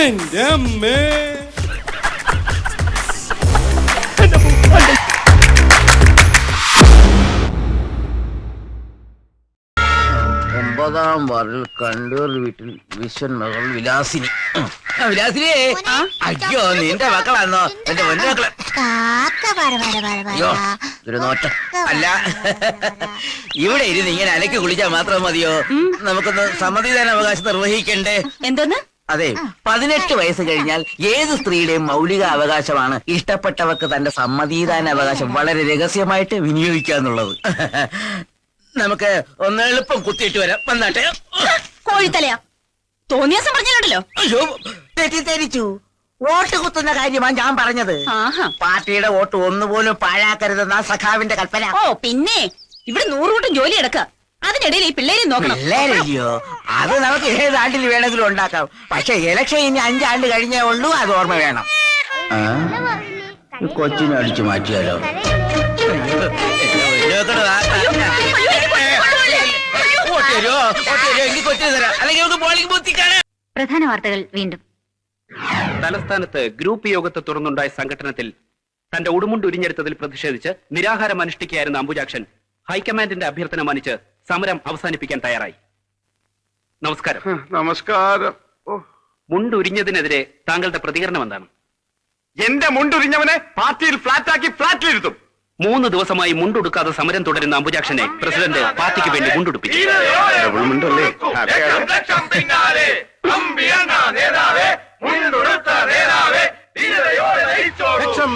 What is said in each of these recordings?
എന്റെ അമ്മേ ഒമ്പതാം വാർഡിൽ കണ്ടൂർ വീട്ടിൽ വിശ്വൻ മകൾ വിലാസിനി. ആ, വിലാസിനിയേ അയ്യോ നിന്റെ മക്കളാണോ എന്റെ ഒന്ന മക്കളെ അയ്യോ ഒരു നോട്ടം. അല്ല. ഇവിടെ ഇരുന്ന് ഇങ്ങനെ അലക്കി കുളിച്ചാൽ മാത്രം മതിയോ? നമുക്കൊന്ന് സമ്മതിദാന അവകാശം നിർവഹിക്കണ്ടേ? എന്തോന്ന്? അതെ പതിനെട്ട് വയസ്സ് കഴിഞ്ഞാൽ ഏത് സ്ത്രീയുടെയും മൗലിക അവകാശമാണ് ഇഷ്ടപ്പെട്ടവർക്ക് തന്റെ സമ്മതിദാന അവകാശം വളരെ രഹസ്യമായിട്ട് വിനിയോഗിക്കാന്നുള്ളത് നമുക്ക് ഒന്ന് എളുപ്പം കുത്തിയിട്ട് വരാം. വന്നാട്ടെ. കോഴിത്തലയാ. തോന്നിയാസം അയ്യോ തെറ്റിദ്ധരിച്ചു. വോട്ട് കുത്തുന്ന കാര്യമാണ് ഞാൻ പറഞ്ഞത്. ആഹാ. പാർട്ടിയുടെ വോട്ട് ഒന്നുപോലും പാഴാക്കരുതെന്ന സഖാവിന്റെ കൽപ്പന. ഓ പിന്നെ ഇവിടെ നൂറുകൂട്ടം ജോലി എടുക്ക. അതിനിടയിൽ ഈ പിള്ളേരെ നോക്കണം. പിള്ളേരല്ലയോ അത് നമുക്ക് ഏത് ആണ്ടിൽ വേണമെങ്കിലും ഉണ്ടാക്കാം. പക്ഷെ ഇലക്ഷൻ ഇനി അഞ്ചാണ്ട് കഴിഞ്ഞേ ഉള്ളൂ അത് ഓർമ്മ വേണം. കൊച്ചിനെ അടിച്ചു മാറ്റിയാലോ? പ്രധാന വാർത്തകൾ വീണ്ടും. തലസ്ഥാനത്ത് ഗ്രൂപ്പ് യോഗത്തെ തുടർന്നുണ്ടായ സംഘടനത്തിൽ തന്റെ ഉടുമുണ്ട് ഉരിഞ്ഞെടുത്തതിൽ പ്രതിഷേധിച്ച് നിരാഹാരം അനുഷ്ഠിക്കുകയായിരുന്ന അംബുജാക്ഷൻ ഹൈക്കമാൻഡിന്റെ അഭ്യർത്ഥന മാനിച്ച് സമരം അവസാനിപ്പിക്കാൻ തയ്യാറായി. നമസ്കാരം. നമസ്കാരം. മുണ്ടുരിഞ്ഞതിനെതിരെ താങ്കളുടെ പ്രതികരണം എന്താണ്? എന്റെ മുണ്ടുരിഞ്ഞവനെ പാർട്ടിയിൽ ഫ്ലാറ്റാക്കി ഫ്ലാറ്റിലിരുത്തും മൂന്ന് ദിവസമായി മുണ്ടുടുക്കാതെ സമരം തുടരുന്ന അംബുജാക്ഷനെ പ്രസിഡന്റ് പാർട്ടിക്ക് വേണ്ടി മുണ്ടുടുപ്പിച്ചു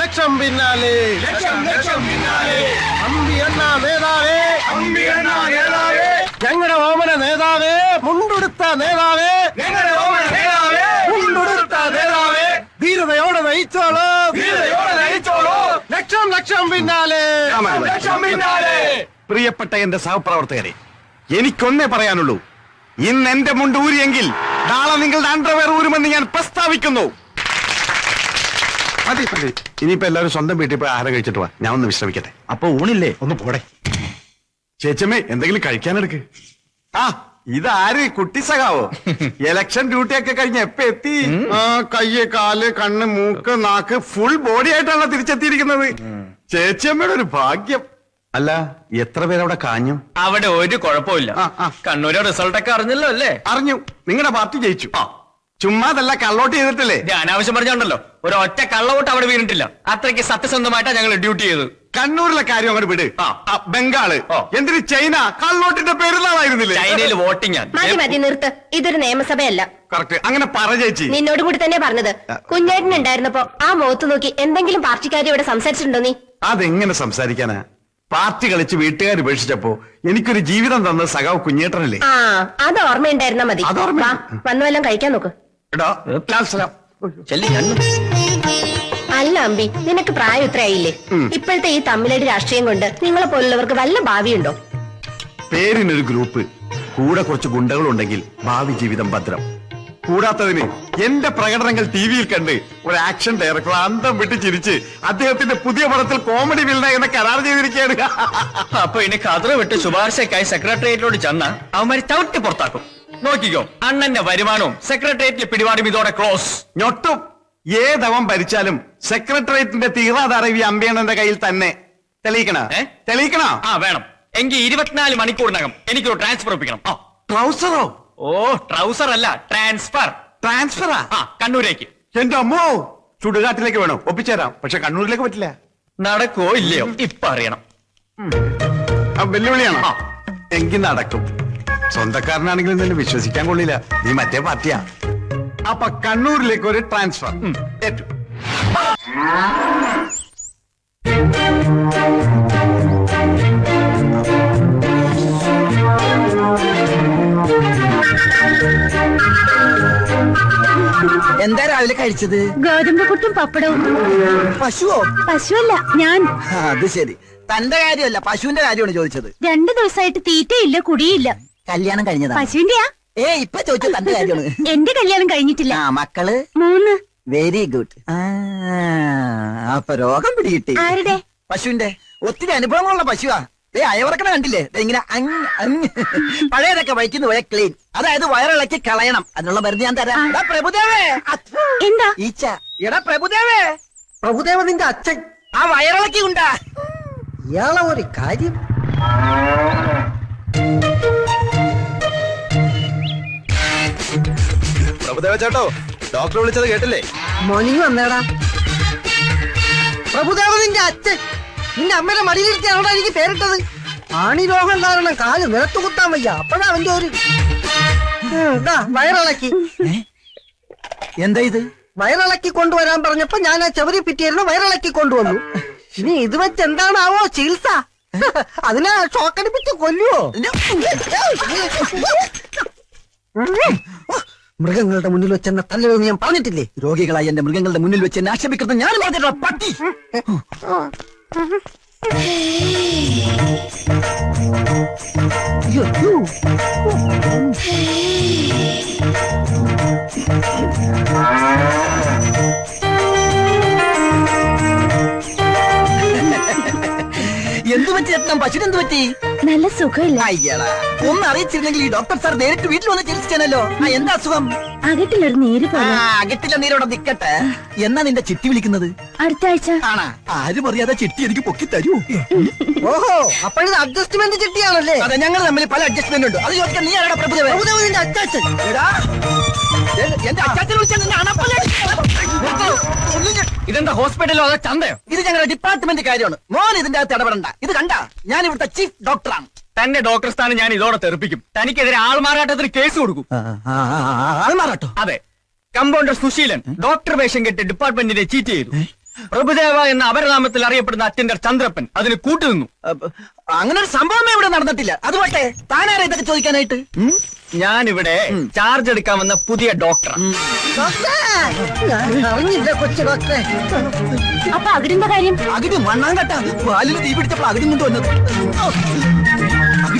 ലക്ഷം മുണ്ടല്ലേ ലക്ഷം ലക്ഷം പിന്നാലെ. അമ്പി അണ്ണ നേതാവേ. ഞങ്ങളുടെ ഓമന നേതാവേ മുണ്ടുടുത്ത നേതാവേ. മുണ്ടെടുത്ത നേതാവേ. ധീരതയോടെ നയിച്ചോളൂ. ലക്ഷം ലക്ഷം പിന്നാലെ. പ്രിയപ്പെട്ട എന്റെ സഹപ്രവർത്തകരെ എനിക്കൊന്നേ പറയാനുള്ളൂ. ഇന്ന് എന്റെ മുണ്ട് ഊരിയെങ്കിൽ നാളെ നിങ്ങളുടെ അണ്ടർവെയർ ഊരുമെന്ന് ഞാൻ പ്രസ്താവിക്കുന്നു. മതി. ഇനിയിപ്പോ എല്ലാവരും സ്വന്തം വീട്ടിൽ പോയി ആഹാരം കഴിച്ചിട്ട് വാ. ഞാൻ ഒന്ന് വിശ്രമിക്കട്ടെ. അപ്പൊ ഊണില്ലേ? ഒന്ന് പോടെ. ചേച്ചമ്മേ എന്തെങ്കിലും കഴിക്കാനെടുക്ക്. ആ ഇതാര് കുട്ടി സഖാവോ? ഇലക്ഷൻ ഡ്യൂട്ടി ഒക്കെ കഴിഞ്ഞ് എപ്പ എത്തി? ആ കയ്യ് കാൽ കണ്ണ് മൂക്ക് നാക്ക് ഫുൾ ബോഡി ആയിട്ടാണ് തിരിച്ചെത്തിയിരിക്കുന്നത്. ചേച്ചിയമ്മയുടെ ഒരു ഭാഗ്യം. അല്ല എത്ര പേരവിടെ കാഞ്ഞു? അവിടെ ഒരു കുഴപ്പമില്ല കണ്ണൂരോ ആ. കണ്ണൂരെ റിസൾട്ട് ഒക്കെ അറിഞ്ഞല്ലോ അല്ലേ? അറിഞ്ഞു. നിങ്ങളുടെ പാർട്ടി ജയിച്ചു. ചുമ്മാതല്ല കള്ളോട്ട് ചെയ്തിട്ടില്ലേ? ഞാൻ അനാവശ്യം പറഞ്ഞോണ്ടല്ലോ. ഒരു ഒറ്റ കള്ളവോട്ട് അവിടെ വീണിട്ടില്ല. അത്രയ്ക്ക് സത്യസന്ധമായിട്ടാണ് ഞങ്ങൾ ഡ്യൂട്ടി ചെയ്തത്. കണ്ണൂരിലെ കാര്യം അങ്ങോട്ട് വിട്. ആ. ബംഗാൾ. ഓ. എന്തിന് ചൈന? കള്ളോട്ടിന്റെ പെരുന്നാളായിരുന്നില്ലേ? ചൈനയിൽ വോട്ടിംഗ് ആണ്. മതി മതി നിർത്ത്. ഇതൊരു നിയമസഭയല്ല. കറക്റ്റ്. അങ്ങനെ പറ ചേച്ചി. നിന്നോടും കൂടി തന്നെ പറഞ്ഞത്. കുഞ്ഞേട്ടൻ ഉണ്ടായിരുന്നപ്പോ ആ മുഖത്ത് നോക്കി എന്തെങ്കിലും പാർട്ടിക്കാരി ഇവിടെ സംസാരിച്ചിട്ടുണ്ടോ നീ? അതെങ്ങനെ സംസാരിക്കാനാ? പാർട്ടി കളിച്ച് വീട്ടുകാർ ഉപേക്ഷിച്ചപ്പോ എനിക്കൊരു ജീവിതം തന്ന സഖാവ് കുഞ്ഞേട്ടനല്ലേ? ആ അത് ഓർമ്മയുണ്ടായിരുന്നാ മതി. അത് ഓർമ്മ- വാ വന്നു വല്ലതും കഴിക്കാൻ നോക്ക്. എടാ ലാൽ സലാം. അല്ല അമ്പി നിനക്ക് പ്രായം ഇത്രയായില്ലേ? ഇപ്പോഴത്തെ ഈ തമ്മിലടി രാഷ്ട്രീയം കൊണ്ട് നിങ്ങളെ പോലുള്ളവർക്ക് വല്ല ഭാവിയുണ്ടോ? പേരിനൊരു ഗ്രൂപ്പ് കൂടെ കുറച്ച് ഗുണ്ടകളുണ്ടെങ്കിൽ ഭാവി ജീവിതം ഭദ്രം. കൂടാത്തതിന് എന്റെ പ്രകടനങ്ങൾ ടി വിയിൽ കണ്ട് ഒരു ആക്ഷൻ ഡയറക്ടർ അന്തം വിട്ട് ചിരിച്ച് അദ്ദേഹത്തിന്റെ പുതിയ പടത്തിൽ കോമഡി വില്ല എന്ന കരാർ ചെയ്തിരിക്കുകയാണ്. അപ്പൊ ഇനി കതറ് വിട്ട് ശുപാർശക്കായി സെക്രട്ടേറിയറ്റിലോട് ചെന്ന അവന്മാര് ചവിട്ടി പുറത്താക്കും. നോക്കിക്കോ അണ്ണന്റെ വരുമാനവും സെക്രട്ടേറിയറ്റിലെ പിടിപാടും ഇതോടെ ക്ലോസ് ഞൊട്ടും. ഏതവൻ ഭരിച്ചാലും സെക്രട്ടേറിയറ്റിന്റെ തീറാധാരം ഈ അമ്പയണ്ണന്റെ കയ്യിൽ തന്നെ. തെളിയിക്കണ? തെളിയിക്കണ? ആ വേണം. എങ്കിൽ ഇരുപത്തിനാല് മണിക്കൂറിനകം എനിക്കൊരു ട്രാൻസ്ഫർ ഒപ്പിക്കണം. ട്രൗസറോ? ഓ ട്രൗസർ അല്ല ട്രാൻസ്ഫർ ട്രാൻസ്ഫറാ ആ കണ്ണൂരേക്ക്. എന്റെ അമ്മോ! ചുടുകാട്ടിലേക്ക് വേണം. ഒപ്പിച്ചേരാം. പക്ഷെ കണ്ണൂരിലേക്ക് പറ്റില്ല. നടക്കോ ഇല്ലയോ? ഇപ്പൊ അറിയണം. വെല്ലുവിളിയാണോ. എങ്കിൽ നടക്കും. സ്വന്തക്കാരനാണെങ്കിലും നിന്നെ വിശ്വസിക്കാൻ കൊള്ളില്ല. നീ മറ്റേ പാർട്ടിയാ. അപ്പൊ കണ്ണൂരിലേക്ക് ഒരു ട്രാൻസ്ഫർ ഏറ്റു. എന്താ രാവിലെ കഴിച്ചത്? ഗോതമ്പ് പുട്ടും പപ്പടവും. പശുവോ? പശുവല്ല ഞാൻ. അത് ശരി. തന്റെ കാര്യമല്ല പശുവിന്റെ കാര്യമാണ് ചോദിച്ചത്. രണ്ടു ദിവസമായിട്ട് തീറ്റയില്ല കുടിയില്ല. കല്യാണം കഴിഞ്ഞതാ. പശുവിന്റെയാ ഏ ഇപ്പൊ ചോദിച്ചത് തന്റെ കാര്യമാണ് എന്റെ കല്യാണം കഴിഞ്ഞിട്ടില്ല. ആ മക്കൾ? മൂന്ന്. വെരി ഗുഡ് അപ്പൊ രോഗം പിടികിട്ടി. ആരുടെ? പശുവിന്റെ. ഒത്തിരി അനുഭവങ്ങളുള്ള പശുവാ. ഏ അയവറക്കണ കണ്ടില്ലേ? ഇങ്ങനെ അങ് അങ് പഴയതൊക്കെ വഴിക്കുന്ന പോയ ക്ലീൻ അതായത് വയറിളക്കി കളയണം. അതിനുള്ള മരുന്ന് ഞാൻ തരാം. എടാ പ്രഭുദേവേ. എന്താ? ഈച്ച. എടാ പ്രഭുദേവേ. പ്രഭുദേവ നിന്റെ അച്ഛൻ. ആ വയറിളക്കി ഉണ്ടാ. ഇയാളെ ഒരു കാര്യം. പ്രഭുദേവ ചേട്ടോ ഡോക്ടർ വിളിച്ചത് കേട്ടില്ലേ? മോർണിംഗ് വന്നേടാ. പ്രഭുദേവ നിന്റെ അച്ഛൻ. നിന്റെ അമ്മയുടെ മടിയിലിരുത്തിയാണോ എനിക്ക് പേരിട്ടത്. ആണി രോഗം കാരണം കാൽ നിലത്ത് കുത്താൻ വയ്യ. അപ്പഴാ അവന്റെ ഒരു ഉം, ദാ, വയറിളക്കി. എന്താ ഇത്? വയറിളക്കി കൊണ്ടുവരാൻ പറഞ്ഞപ്പോ ഞാൻ ആ ചെവരി പിറ്റിയായിരുന്നു വയറിളക്കി കൊണ്ടുവന്നു. ഇനി ഇത് വെച്ച് എന്താണാവോ ചികിത്സ? അതിനെ ഷോക്കടിപ്പിച്ച് കൊല്ലുവോ? മൃഗങ്ങളുടെ മുന്നിൽ വെച്ച് എന്നെ തല്ലരുതെന്ന് ഞാൻ പറഞ്ഞിട്ടില്ലേ? രോഗികളായി എന്റെ മൃഗങ്ങളുടെ മുന്നിൽ വെച്ച് എന്നെ ആക്ഷേപിക്കുന്നത് ഞാൻ പറഞ്ഞിട്ടുള്ള പട്ടി. അയ്യോ, എന്ത് പറ്റി എത്താൻ പശുവിന് എന്ത് പറ്റി? നല്ല സുഖമില്ല. അയ്യടാ ഒന്ന് അറിയിച്ചിരുന്നെങ്കിൽ ഈ ഡോക്ടർ സാർ നേരിട്ട് വീട്ടിൽ വന്ന് ചികിത്സിച്ചാനല്ലോ. ആ എന്താ അസുഖം? അകട്ടിലൊരു നീര് ആ പോലെ. അകത്തില്ല നീരോടെ നിക്കട്ടെ. എന്നാ നിന്റെ ചിട്ടി വിളിക്കുന്നത്? അടുത്ത ആഴ്ച. ആണാ ആരും അറിയാതെ ചിട്ടി എനിക്ക് പൊക്കി തരൂ. ഓഹോ അപ്പോഴിത് അഡ്ജസ്റ്റ്മെന്റ് ചിട്ടിയാണല്ലേ? അതെ ഞങ്ങൾ തമ്മിൽ പല അഡ്ജസ്റ്റ്മെന്റ് ഉണ്ട്. അത് ചോദിക്കാൻ നീ ആരാടാ പ്രഭുദേവൻ? പ്രഭുദേവ നിന്റെ അച്ചാച്ചൻ. എടാ, എ- എന്റെ അച്ചാച്ചനെ വിളിച്ചാൽ നിന്നെ അണപ്പല്ല ഇതെന്താ ഹോസ്പിറ്റലോ അതോ ചന്തയോ? ഇത് ഞങ്ങളുടെ ഡിപ്പാർട്ട്മെന്റ് കാര്യമാണ്. മോൻ ഇതിന്റെ അകത്ത് ഇടപെടണ്ട. ഇത് കണ്ട? ഞാൻ ഇവിടുത്തെ ചീഫ് ഡോക്ടറാണ് തന്നെ ഡോക്ടർ സ്ഥാനം ഞാൻ ഇതോടെ തെറിപ്പിക്കും. തനിക്കെതിരെ ആൾമാറാട്ടത്തിന് കേസ് കൊടുക്കും. ആൾമാറാട്ടോ? അതെ. കമ്പൗണ്ടർ സുശീലൻ ഡോക്ടർ വേഷം കെട്ടി ഡിപ്പാർട്ട്മെന്റിനെ ചീറ്റ് ചെയ്തു. പ്രഭുദേവ എന്ന അപരനാമത്തിൽ അറിയപ്പെടുന്ന അറ്റൻഡർ ചന്ദ്രപ്പൻ അതിന് കൂട്ടുനിന്നു. അങ്ങനെ ഒരു സംഭവമേ ഇവിടെ നടന്നിട്ടില്ല. അത് പോട്ടെ താനാരാ ഇതൊക്കെ ചോദിക്കാനായിട്ട്? ഞാൻ ഞാനിവിടെ ചാർജ് എടുക്കാൻ വന്ന പുതിയ ഡോക്ടർ അപ്പൊ അകിടിന്റെ കാര്യം? അകിടി മണ്ണാങ്കട്ട പാലിൽ തീ പിടിച്ചപ്പോൾ അകിടി കൊണ്ട്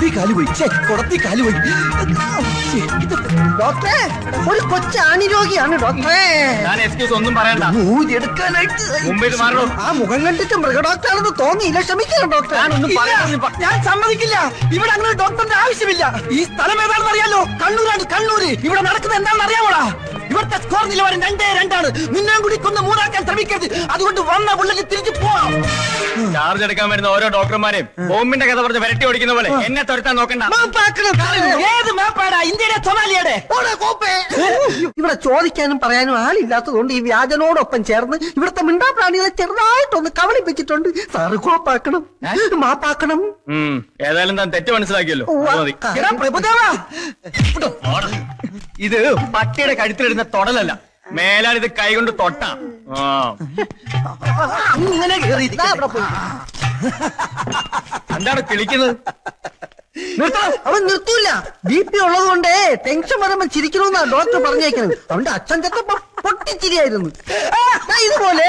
വന്നത് അകിടി കാൽ പോയി കുടത്തി കാൽ പോയി ഛെ, ഡോക്ടറെ ഒരു കൊച്ചു ആണിരോഗിയാണ് ഡോക്ടറെ. എക്സ്ക്യൂസ് ഒന്നും പറയണ്ട. മാറണോ? ആ മുഖം കണ്ടിട്ട് മൃഗഡോക്ടറാണെന്ന് തോന്നിയില്ല ക്ഷമിക്കണം ഡോക്ടർ ഞാൻ സമ്മതിക്കില്ല. ഇവിടെ അങ്ങനെ ഡോക്ടറിന്റെ ആവശ്യമില്ല. ഈ സ്ഥലം ഏതാണെന്ന് അറിയാലോ? കണ്ണൂരാണ് കണ്ണൂര്. ഇവിടെ നടക്കുന്നത് എന്താണെന്ന് അറിയാമോടാ? ഇവിടുത്തെ സ്കോർ നിലവാരം രണ്ടേ രണ്ടാണ്. നിന്നെയും കൂടി കൊന്ന് മൂന്നാക്കാൻ ശ്രമിക്കരുത്. അതുകൊണ്ട് വന്ന പുള്ളിക്ക് തിരിച്ചു പോവാം. ചാർജ് എടുക്കാൻ വരുന്ന ഓരോ ഡോക്ടർമാരെയും ബോംബിന്റെ കഥ പറഞ്ഞ് വരട്ടി ഓടിക്കുന്ന പോലെ എന്നെ തുരത്താൻ നോക്കണ്ട. മാപ്പാക്കണം. ഏത് മാപ്പാടാ ഇന്ത്യയുടെ സൊമാലിയുടെ. ഇവിടെ ചോദിക്കാനും പറയാനും ആളില്ലാത്തതുകൊണ്ട് ഈ വ്യാജനോടൊപ്പം ചേർന്ന് ഇവിടുത്തെ മിണ്ടാപ്രാണികളെ ചെറുതായിട്ടൊന്ന് കവളിപ്പിച്ചിട്ടുണ്ട്. സാറ് കോപ്പാക്കണം മാപ്പാക്കണം ഏതായാലും താൻ തെറ്റ് മനസ്സിലാക്കിയല്ലോ. പ്രഭുദേവ. ഇത് പട്ടിയുടെ കഴുത്തിലിടുന്ന തൊടലല്ല. മേലാൽ ഇത് കൈകൊണ്ട് തൊട്ട. അങ്ങനെ. എന്താണ് കിളിക്കുന്നത്? അവൻ നിർത്തൂല. ബി പി ഉള്ളത് കൊണ്ടേ ടെൻഷൻ വരുമ്പോ ചിരിക്കണമെന്നാ ഡോക്ടർ പറഞ്ഞേക്കുന്നത്. അവന്റെ അച്ഛൻ ചെത്തപ്പോ പൊട്ടിച്ചിരിയായിരുന്നു. ഇതുപോലെ.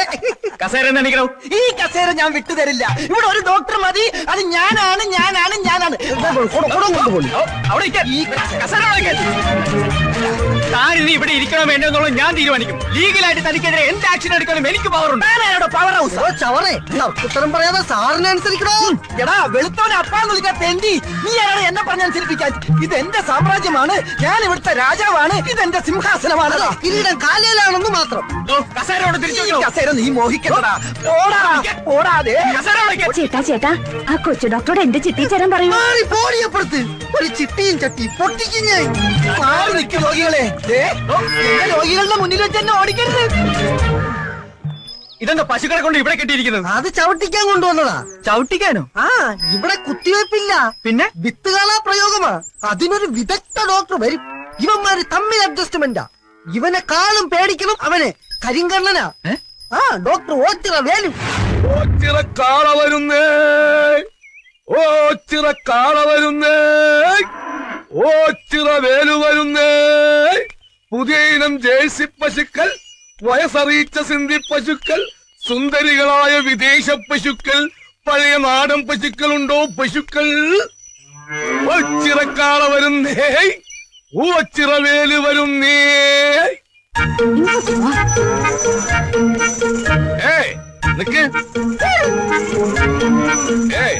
കസേര എണീക്കണോ ഈ കസേര ഞാൻ വിട്ടുതരില്ല ഇവിടെ ഒരു ഡോക്ടർ മതി. അത് ഞാനാണ് ഞാനാണ് ഞാനാണ്. അവിടെ. ഈ കസേര അവിടെ ഇരിക്കാൻ. താൻ ഇനി ഇവിടെ ഇരിക്കണം വേണ്ടെന്നുള്ളത് ഞാൻ തീരുമാനിക്കും. ലീഗലായിട്ട് തനിക്കെതിരെ എന്ത് ആക്ഷൻ എടുക്കാനും എനിക്ക് പവറുണ്ട് ഉണ്ട്. പവർ ഹൗസ് ചവറേ. ഉത്തരം പറയാതെ സാറിനെ അനുസരിക്കണോ? എടാ വെളുത്തോനെ അപ്പാന്ന് വിളിക്കാൻ തെണ്ടി. നീ ആരാണ് എന്നെ പറഞ്ഞനുസരിപ്പിക്കാൻ ഇത് എന്റെ സാമ്രാജ്യമാണ്. ഞാൻ ഇവിടുത്തെ രാജാവാണ്. ഇത് എന്റെ സിംഹാസനമാണ്. കിരീടം കാലയിലാണെന്ന് മാത്രം. ചേട്ടാ ചേട്ടാ ആ കൊച്ചു ഡോക്ടറോട് എന്റെ ചിട്ടി ചേരാൻ പറയൂ? ഒരു ചിട്ടിയും ചട്ടി പൊട്ടിക്കും ഞാൻ. മാറി നിൽക്കും രോഗികളെ. രോഗികളുടെ മുന്നിൽ വെച്ച് എന്നെ ഓടിക്കരുത്. ഇതെന്താ പശുക്കളെ കൊണ്ട് ഇവിടെ കെട്ടിയിരിക്കുന്നത്? അത് ചവിട്ടിക്കാൻ കൊണ്ടുവന്നതാ. ചവിട്ടിക്കാനോ? ആ ഇവിടെ കുത്തിവയ്പ്പില്ല. പിന്നെ? വിത്തുകളാ പ്രയോഗമാ. അതിനൊരു വിദഗ്ധ ഡോക്ടർ വരും. ഇവന്മാര് തമ്മിൽ അഡ്ജസ്റ്റ്മെന്റാ. ഇവനെ കാളും പേടിക്കണം അവനെ കരിങ്കണ്ണനാ. ആ ഡോക്ടർ ഓച്ചിറ വേലും. ഓച്ചിറ കാള വരുന്നേ. ഓച്ചിറ കാള വരുന്നേ. ഓച്ചിറ വേലു വരുന്നേ. പുതിയ ഇനം ജേഴ്സി പശുക്കൾ വയസ്സറിയിച്ച സിന്ധി പശുക്കൾ സുന്ദരികളായ വിദേശ പശുക്കൾ പഴയ നാടൻ പശുക്കളുണ്ടോ പശുക്കൾ? ഓച്ചിറ കാള വരുന്നേ ഓച്ചിറ വേലു വരുന്നേ ഏയ് നിക്ക്. ഏയ്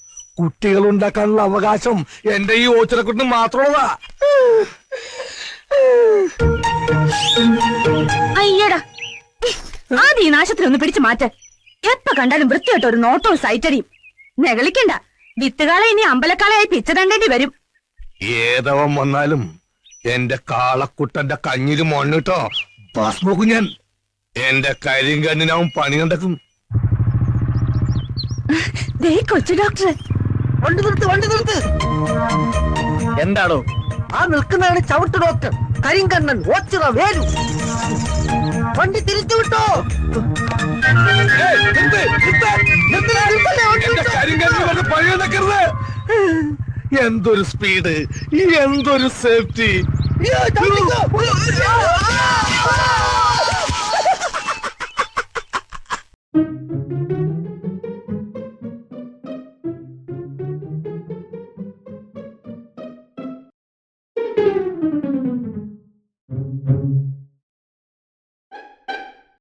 കുട്ടികൾ ഉണ്ടാക്കാനുള്ള അവകാശം എന്റെ ഈ ഓച്ചിറക്കുട്ടിന് മാത്രമുള്ളതാ. അയ്യടാ. ആദ്യ ഈ നാശത്തിൽ ഒന്ന് പിടിച്ചു മാറ്റ. എപ്പ കണ്ടാലും വൃത്തിയായിട്ട് ഒരു നോട്ടവും സൈറ്റടിയും. നെകളിക്കണ്ട. വിത്തുകാളെ ഇനി അമ്പലക്കാളയായി പിച്ചതണ്ടേണ്ടി വരും. ഏതവൻ വന്നാലും എന്റെ കാളക്കുട്ടന്റെ കഞ്ഞിൽ മണ്ണിട്ടോ? ബാസ് നോക്കും ഞാൻ. എന്റെ കരിങ്കണ്ണിനാവും പണി ദേ കൊച്ചു ഡോക്ടർ വണ്ടി നിർത്ത് വണ്ടി നിർത്ത്. എന്താണോ ആ നിൽക്കുന്നതാണ് ചവിട്ട് ഡോക്ടർ കരിങ്കണ്ണൻ ഓച്ചിറ വേലു. വണ്ടി തിരിച്ചു വിട്ടോ? എന്തൊരു സ്പീഡ് എന്തൊരു സേഫ്റ്റി